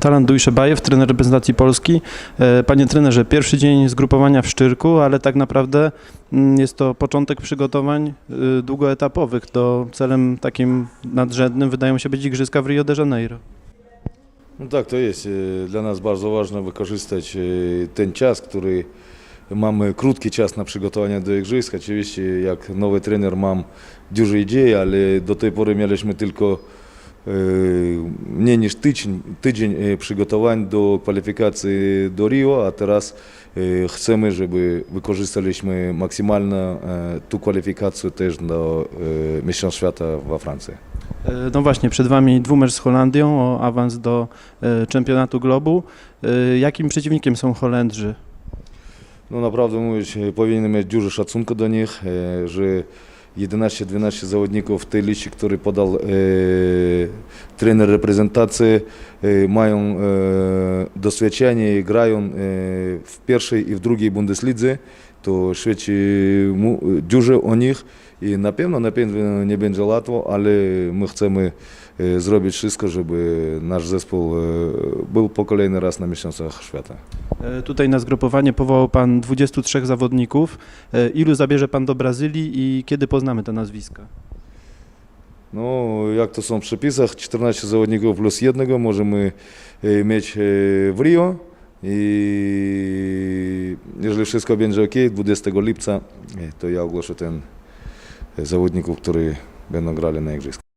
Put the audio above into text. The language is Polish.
Talant Dujszebajew, trener reprezentacji Polski. E, Panie trenerze, pierwszy dzień zgrupowania w Szczyrku, ale tak naprawdę mm, jest to początek przygotowań y, długoetapowych. To celem takim nadrzędnym wydają się być Igrzyska w Rio de Janeiro. No tak, to jest. E, Dla nas bardzo ważne wykorzystać e, ten czas, który mamy krótki czas na przygotowanie do igrzysk. Oczywiście jak nowy trener mam dużo idei, ale do tej pory mieliśmy tylko e, mniej niż tydzień, tydzień e, przygotowań do kwalifikacji do Rio, a teraz e, chcemy, żeby wykorzystaliśmy maksymalnie tu kwalifikację też do e, Mistrzostw Świata we Francji. E, No właśnie, przed Wami dwumecz z Holandią o awans do e, czempionatu globu. Jakim przeciwnikiem są Holendrzy? No naprawdę mówić, powinien mieć dużo szacunku do nich, że 11-12 zawodników tej liście, który podał e, trener reprezentacji, e, mają e, doświadczenie i grają e, w pierwszej i w drugiej Bundeslidze. To świadczy mu, dużo o nich i na pewno, na pewno nie będzie łatwo, ale my chcemy e, zrobić wszystko, żeby nasz zespół e, był po kolejny raz na Mistrzostwach Świata. E, Tutaj na zgrupowanie powołał Pan 23 zawodników. E, Ilu zabierze Pan do Brazylii i kiedy poznamy te nazwiska? No, jak to są w przepisach, 14 zawodników plus jednego możemy e, mieć w Rio i jeżeli wszystko będzie ok, 20 lipca, to ja ogłoszę ten zawodników, którzy będą grali na igrzyskach.